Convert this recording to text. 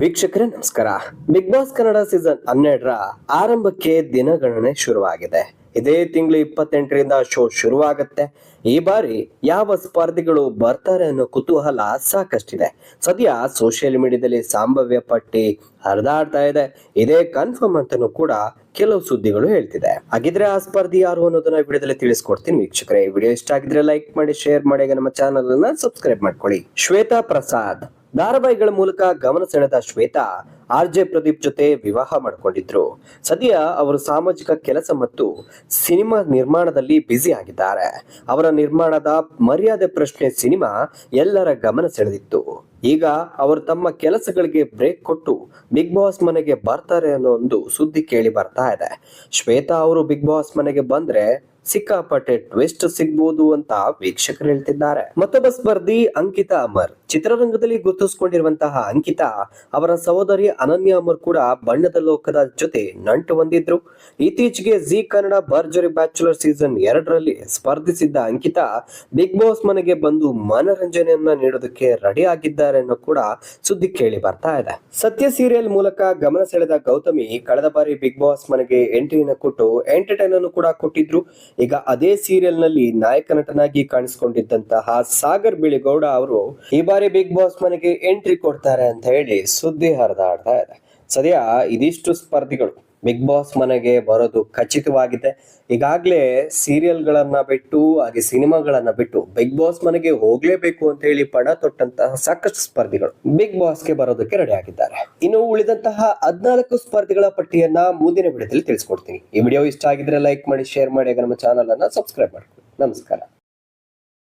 ವೀಕ್ಷಕರೇ, ನಮಸ್ಕಾರ. Big boss Kannada season ಹನ್ನೆರಡರ ಆರಂಭಕ್ಕೆ ದಿನಗಣನೆ ಶುರುವಾಗಿದೆ. ಇದೇ ತಿಂಗಳು ಇಪ್ಪತ್ತೆಂಟರಿಂದ ಶೋ ಶುರುವಾಗುತ್ತೆ. ಈ ಬಾರಿ ಯಾವ ಸ್ಪರ್ಧಿಗಳು ಬರ್ತಾರೆ ಅನ್ನೋ ಕುತೂಹಲ ಸಾಕಷ್ಟಿದೆ. ಸದ್ಯ ಸೋಷಿಯಲ್ ಮೀಡಿಯಾದಲ್ಲಿ ಸಂಭವ್ಯ ಪಟ್ಟಿ ಹರಿದಾಡ್ತಾ ಇದೆ. ಇದೇ ಕನ್ಫರ್ಮ್ ಅಂತಾನೂ ಕೂಡ ಕೆಲವು ಸುದ್ದಿಗಳು ಹೇಳ್ತಿದೆ. ಹಾಗಿದ್ರೆ ಆ ಸ್ಪರ್ಧಿ ಯಾರು ಅನ್ನೋದನ್ನ ವಿಡಿಯೋದಲ್ಲಿ ತಿಳಿಸ್ಕೊಡ್ತೀನಿ ವೀಕ್ಷಕರೇ. ವಿಡಿಯೋ ಇಷ್ಟ ಆಗಿದ್ರೆ ಲೈಕ್ ಮಾಡಿ, ಶೇರ್ ಮಾಡಿ ನಮ್ಮ ಚಾನಲ್ ಅನ್ನ ಸಬ್ಸ್ಕ್ರೈಬ್ ಮಾಡ್ಕೊಳ್ಳಿ. ಶ್ವೇತಾ ಪ್ರಸಾದ್. ಧಾರಾವಾಹಿಗಳ ಮೂಲಕ ಗಮನ ಸೆಳೆದ ಶ್ವೇತಾ, ಆರ್ ಜೆ ಪ್ರದೀಪ್ ಜೊತೆ ವಿವಾಹ ಮಾಡಿಕೊಂಡಿದ್ರು. ಸದ್ಯ ಅವರು ಸಾಮಾಜಿಕ ಕೆಲಸ ಮತ್ತು ಸಿನಿಮಾ ನಿರ್ಮಾಣದಲ್ಲಿ ಬ್ಯುಸಿ ಆಗಿದ್ದಾರೆ. ಅವರ ನಿರ್ಮಾಣದ ಮರ್ಯಾದೆ ಪ್ರಶ್ನೆ ಸಿನಿಮಾ ಎಲ್ಲರ ಗಮನ ಸೆಳೆದಿತ್ತು. ಈಗ ಅವರು ತಮ್ಮ ಕೆಲಸಗಳಿಗೆ ಬ್ರೇಕ್ ಕೊಟ್ಟು ಬಿಗ್ ಬಾಸ್ ಮನೆಗೆ ಬರ್ತಾರೆ ಅನ್ನೋ ಒಂದು ಸುದ್ದಿ ಕೇಳಿ ಬರ್ತಾ ಇದೆ. ಶ್ವೇತಾ ಅವರು ಬಿಗ್ ಬಾಸ್ ಮನೆಗೆ ಬಂದ್ರೆ ಸಿಕ್ಕಾಪಟ್ಟೆ ಟ್ವಿಸ್ಟ್ ಸಿಗ್ಬಹುದು ಅಂತ ವೀಕ್ಷಕರು ಹೇಳ್ತಿದ್ದಾರೆ. ಮತ್ತೊಬ್ಬ ಸ್ಪರ್ಧಿ ಅಂಕಿತಾ ಅಮರ್. ಚಿತ್ರರಂಗದಲ್ಲಿ ಗುರುತಿಸಿಕೊಂಡಿರುವಂತಹ ಅಂಕಿತಾ ಅವರ ಸಹೋದರಿ ಅನನ್ಯ ಅಮರ್ ಕೂಡ ಬಣ್ಣದ ಲೋಕದ ಜೊತೆ ನಂಟು ಹೊಂದಿದ್ರು. ಇತ್ತೀಚೆಗೆ ಜಿ ಕನ್ನಡ ಭರ್ಜರಿ ಬ್ಯಾಚುಲರ್ ಸೀಸನ್ ಎರಡರಲ್ಲಿ ಸ್ಪರ್ಧಿಸಿದ್ದ ಅಂಕಿತಾ ಬಿಗ್ ಬಾಸ್ ಮನೆಗೆ ಬಂದು ಮನರಂಜನೆಯನ್ನ ನೀಡೋದಕ್ಕೆ ರೆಡಿ ಆಗಿದ್ದಾರೆ ಅನ್ನೋ ಕೂಡ ಸುದ್ದಿ ಕೇಳಿ ಬರ್ತಾ ಇದೆ. ಸತ್ಯ ಸೀರಿಯಲ್ ಮೂಲಕ ಗಮನ ಸೆಳೆದ ಗೌತಮಿ, ಕಳೆದ ಬಾರಿ ಬಿಗ್ ಬಾಸ್ ಮನೆಗೆ ಎಂಟ್ರಿನ ಕೊಟ್ಟು ಎಂಟರ್ಟೈನ್ ಅನ್ನು ಕೂಡ ಕೊಟ್ಟಿದ್ರು. ಈಗ ಅದೇ ಸೀರಿಯಲ್ನಲ್ಲಿ ನಾಯಕ ನಟನಾಗಿ ಕಾಣಿಸಿಕೊಂಡಿದ್ದಂತಹ ಸಾಗರ್ ಬಿಳಿಗೌಡ ಅವರು ಈ ಬಾರಿ ಬಿಗ್ ಬಾಸ್ ಮನೆಗೆ ಎಂಟ್ರಿ ಕೊಡ್ತಾರೆ ಅಂತ ಹೇಳಿ ಸುದ್ದಿ ಹರಿದಾಡ್ತಾ ಇದೆ. ಸದ್ಯ ಇದಿಷ್ಟು ಸ್ಪರ್ಧಿಗಳು. ಬಿಗ್ ಬಾಸ್ ಮನೆಗೆ ಬರೋದು ಖಚಿತವಾಗಿದೆ. ಈಗಾಗಲೇ ಸೀರಿಯಲ್ಗಳನ್ನ ಬಿಟ್ಟು, ಹಾಗೆ ಸಿನಿಮಾಗಳನ್ನ ಬಿಟ್ಟು ಬಿಗ್ ಬಾಸ್ ಮನೆಗೆ ಹೋಗ್ಲೇಬೇಕು ಅಂತ ಹೇಳಿ ಪಣ ತೊಟ್ಟಂತಹ ಸಾಕಷ್ಟು ಸ್ಪರ್ಧಿಗಳು ಬಿಗ್ ಬಾಸ್ಗೆ ಬರೋದಕ್ಕೆ ರೆಡಿ ಆಗಿದ್ದಾರೆ. ಇನ್ನು ಉಳಿದಂತಹ ಹದಿನಾಲ್ಕು ಸ್ಪರ್ಧಿಗಳ ಪಟ್ಟಿಯನ್ನ ಮುಂದಿನ ವಿಡಿಯೋದಲ್ಲಿ ತಿಳಿಸ್ಕೊಡ್ತೀನಿ. ಈ ವಿಡಿಯೋ ಇಷ್ಟ ಆಗಿದ್ರೆ ಲೈಕ್ ಮಾಡಿ ಶೇರ್ ಮಾಡಿ ನಮ್ಮ ಚಾನಲ್ ಅನ್ನ ಸಬ್ಸ್ಕ್ರೈಬ್ ಮಾಡಿ ನಮಸ್ಕಾರ.